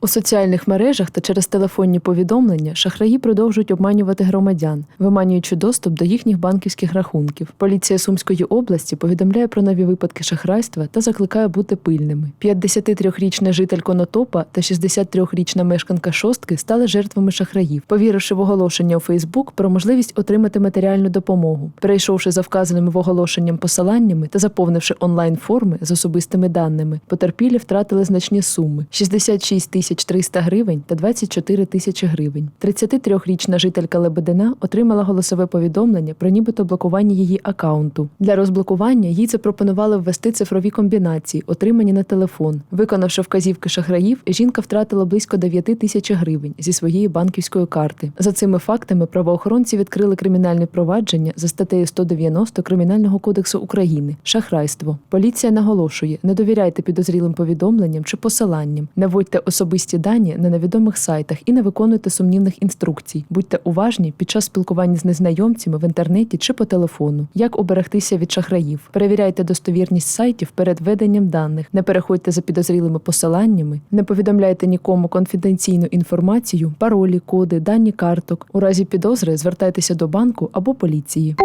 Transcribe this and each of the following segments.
У соціальних мережах та через телефонні повідомлення шахраї продовжують обманювати громадян, виманюючи доступ до їхніх банківських рахунків. Поліція Сумської області повідомляє про нові випадки шахрайства та закликає бути пильними. 53-річна житель Конотопа та 63-річна мешканка шостки стали жертвами шахраїв, повіривши в оголошення у Фейсбук про можливість отримати матеріальну допомогу, перейшовши за вказаними в оголошенням посиланнями та заповнивши онлайн форми з особистими даними, потерпілі втратили значні суми: 66 тисяч 300 гривень та 24 тисячі гривень. 33-річна жителька Лебедина отримала голосове повідомлення про нібито блокування її акаунту. Для розблокування їй запропонували ввести цифрові комбінації, отримані на телефон. Виконавши вказівки шахраїв, жінка втратила близько 9 тисяч гривень зі своєї банківської карти. За цими фактами правоохоронці відкрили кримінальне провадження за статтею 190 Кримінального кодексу України шахрайство. Поліція наголошує: не довіряйте підозрілим повідомленням чи посиланням, не вводьте особисті дані на невідомих сайтах і не виконуйте сумнівних інструкцій. Будьте уважні під час спілкування з незнайомцями в інтернеті чи по телефону. Як оберегтися від шахраїв? Перевіряйте достовірність сайтів перед введенням даних, не переходьте за підозрілими посиланнями, не повідомляйте нікому конфіденційну інформацію, паролі, коди, дані карток. У разі підозри звертайтеся до банку або поліції.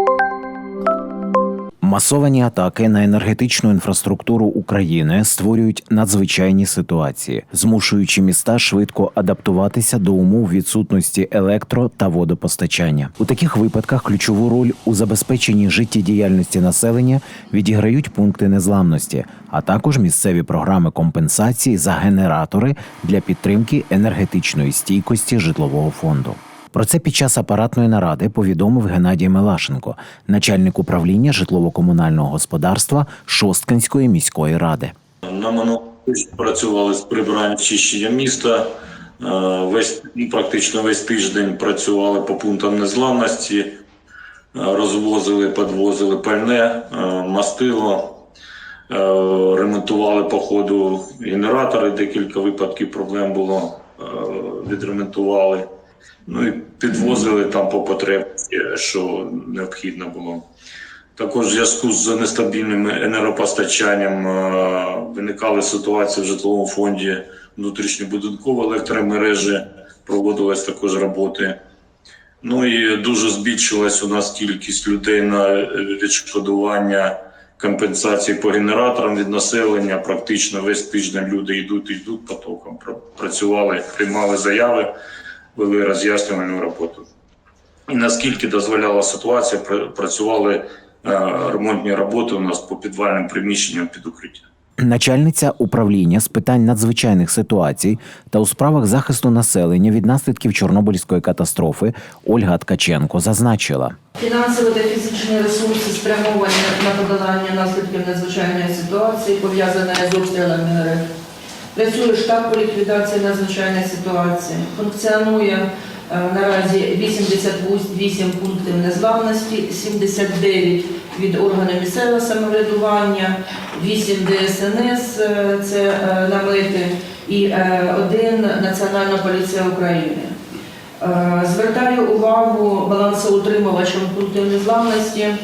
Масовані атаки на енергетичну інфраструктуру України створюють надзвичайні ситуації, змушуючи міста швидко адаптуватися до умов відсутності електро та водопостачання. У таких випадках ключову роль у забезпеченні життєдіяльності населення відіграють пункти незламності, а також місцеві програми компенсації за генератори для підтримки енергетичної стійкості житлового фонду. Про це під час апаратної наради повідомив Геннадій Мелашенко, начальник управління житлово-комунального господарства Шосткинської міської ради. На минулому працювали з прибиранням чищення міста. Е, Весь ну, практично весь тиждень працювали по пунктам незламності, е, розвозили, підвозили пальне, е, мастило, ремонтували по ходу генератори. Декілька випадків проблем було, відремонтували. Ну і підвозили там по потребі, що необхідно було. Також в зв'язку з нестабільним енергопостачанням е, виникали ситуації в житловому фонді внутрішньобудинкової електромережі, проводились також роботи. Ну і дуже збільшилась у нас кількість людей на відшкодування компенсації по генераторам від населення. Практично весь тиждень люди йдуть, йдуть потоком. Працювали, приймали заяви, вели роз'яснювальну роботу. І наскільки дозволяла ситуація, працювали е, ремонтні роботи у нас по підвальним приміщенням під укриття. Начальниця управління з питань надзвичайних ситуацій та у справах захисту населення від наслідків Чорнобильської катастрофи Ольга Ткаченко зазначила. Фінансові та фізичні ресурси спрямовані на подолання наслідків надзвичайної ситуації, пов'язаної з обстрілами РФ. Працює штаб по ліквідації надзвичайної ситуації. Функціонує е, наразі 88 пунктів незламності, 79 від органів місцевого самоврядування, 8 ДСНС, е, це е, намети, і один Національна поліція України. Звертаю увагу балансоутримувачам пунктів незламності е,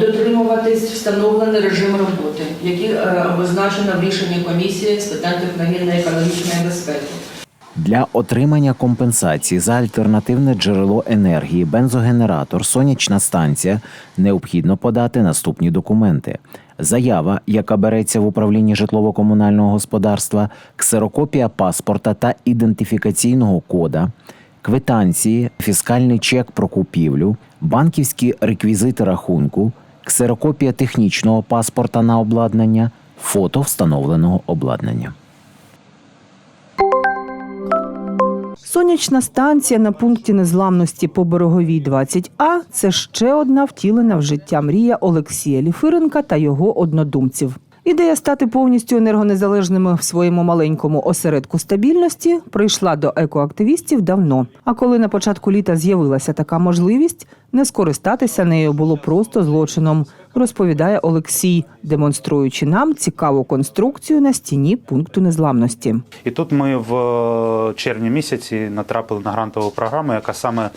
дотримуватись встановлений режим роботи, який е, обозначено в рішенні комісії з питань техногенної екологічної безпеки. Для отримання компенсації за альтернативне джерело енергії, бензогенератор, сонячна станція необхідно подати наступні документи: заява, яка береться в управлінні житлово-комунального господарства, ксерокопія паспорта та ідентифікаційного кода, квитанції, фіскальний чек про купівлю, банківські реквізити рахунку, ксерокопія технічного паспорта на обладнання, фото встановленого обладнання. Сонячна станція на пункті незламності по береговій 20А це ще одна втілена в життя мрія Олексія Ліфиренка та його однодумців. Ідея стати повністю енергонезалежними в своєму маленькому осередку стабільності прийшла до екоактивістів давно. А коли на початку літа з'явилася така можливість, не скористатися нею було просто злочином, розповідає Олексій, демонструючи нам цікаву конструкцію на стіні пункту незламності. І тут ми в е, червні місяці натрапили на грантову програму, яка саме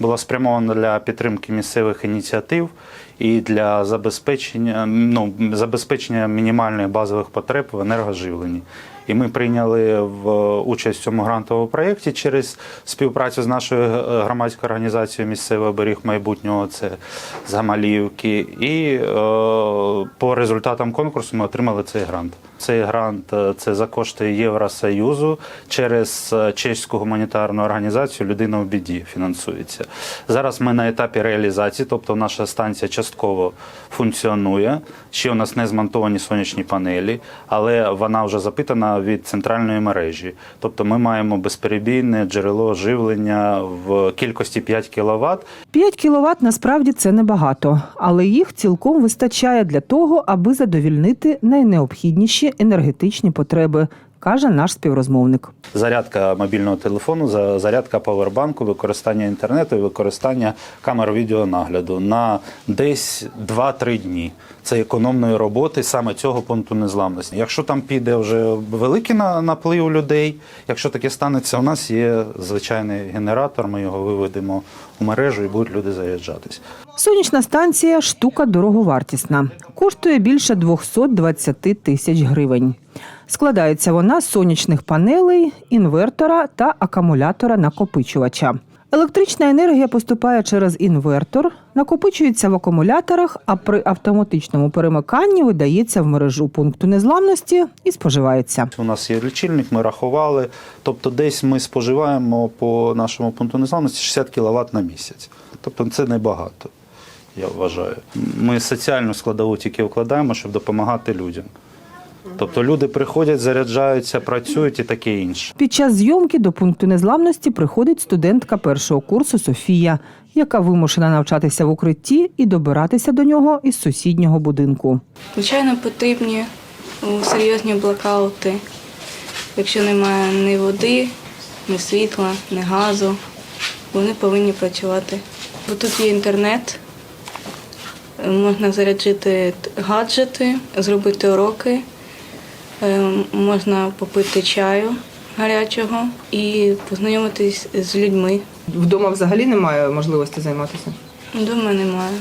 була спрямована для підтримки місцевих ініціатив і для забезпечення, ну, забезпечення мінімальних базових потреб в енергоживленні. І ми прийняли в участь в цьому грантовому проєкті через співпрацю з нашою е, громадською організацією Місцевий оберіг майбутнього, це з Гамаліївки. І е, по результатам конкурсу ми отримали цей грант. Цей грант е, це за кошти Євросоюзу через е, чеську гуманітарну організацію Людина у біді фінансується. Зараз ми на етапі реалізації, тобто наша станція частково функціонує. Ще у нас не змонтовані сонячні панелі, але вона вже запитана від центральної мережі. Тобто ми маємо безперебійне джерело живлення в кількості 5 кВт. 5 кіловат насправді це небагато, але їх цілком вистачає для того, аби задовільнити найнеобхідніші енергетичні потреби, каже наш співрозмовник. Зарядка мобільного телефону, за- зарядка павербанку, використання інтернету і використання камер відеонагляду на десь 2-3 дні. Це економної роботи саме цього пункту незламності. Якщо там піде вже великий на- наплив людей, якщо таке станеться, у нас є звичайний генератор, ми його виведемо у мережу і будуть люди заряджатись. Сонячна станція штука дороговартісна. Коштує більше 220 тисяч гривень. Складається вона з сонячних панелей, інвертора та акумулятора накопичувача. Електрична енергія поступає через інвертор, накопичується в акумуляторах, а при автоматичному перемиканні видається в мережу пункту незламності і споживається. У нас є лічильник, ми рахували. Тобто, десь ми споживаємо по нашому пункту незламності 60 кВт на місяць. Тобто це небагато, я вважаю. Ми соціальну складову тільки вкладаємо, щоб допомагати людям. Тобто люди приходять, заряджаються, працюють і таке інше. Під час зйомки до пункту незламності приходить студентка першого курсу Софія, яка вимушена навчатися в укритті і добиратися до нього із сусіднього будинку. Звичайно, потрібні серйозні блокаути, якщо немає ні води, ні світла, ні газу. Вони повинні працювати. Бо тут є інтернет, можна заряджити гаджети, зробити уроки, е, можна попити чаю гарячого і познайомитись з людьми. Вдома взагалі немає можливості займатися. Вдома немає,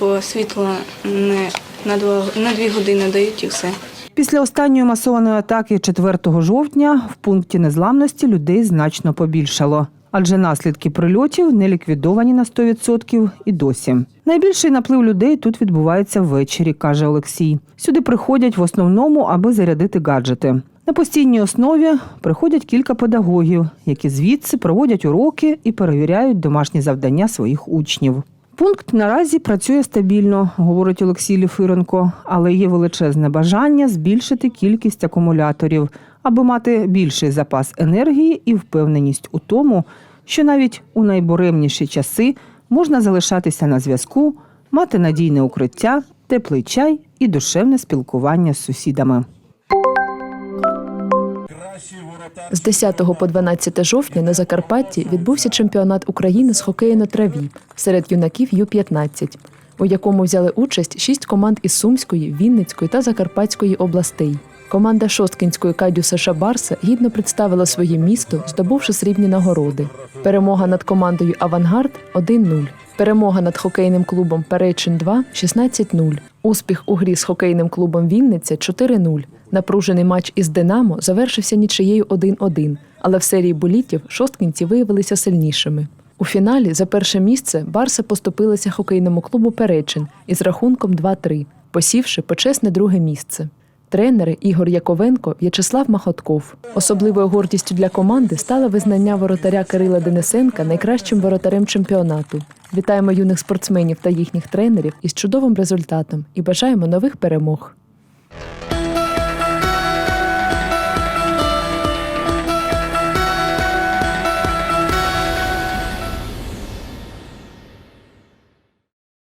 бо світло не на два на дві години дають і все. Після останньої масованої атаки 4 жовтня в пункті незламності людей значно побільшало. Адже наслідки прильотів не ліквідовані на 100% і досі. Найбільший наплив людей тут відбувається ввечері, каже Олексій. Сюди приходять в основному, аби зарядити гаджети. На постійній основі приходять кілька педагогів, які звідси проводять уроки і перевіряють домашні завдання своїх учнів. Пункт наразі працює стабільно, говорить Олексій Ліфиренко, але є величезне бажання збільшити кількість акумуляторів, аби мати більший запас енергії і впевненість у тому, що навіть у найбуремніші часи можна залишатися на зв'язку, мати надійне укриття, теплий чай і душевне спілкування з сусідами. З 10 по 12 жовтня на Закарпатті відбувся чемпіонат України з хокею на траві серед юнаків Ю-15, у якому взяли участь шість команд із Сумської, Вінницької та Закарпатської областей. Команда Шосткінської Кадюса Шабарса гідно представила своє місто, здобувши срібні нагороди. Перемога над командою Авангард 1-0. Перемога над хокейним клубом Перечин 2 16-0. Успіх у грі з хокейним клубом Вінниця 4-0. Напружений матч із Динамо завершився нічиєю 1-1, але в серії болітів шосткінці виявилися сильнішими. У фіналі за перше місце Барса поступилася хокейному клубу Перечин із рахунком 2-3, посівши почесне друге місце. Тренери Ігор Яковенко, В'ячеслав Махотков. Особливою гордістю для команди стало визнання воротаря Кирила Денисенка найкращим воротарем чемпіонату. Вітаємо юних спортсменів та їхніх тренерів із чудовим результатом і бажаємо нових перемог.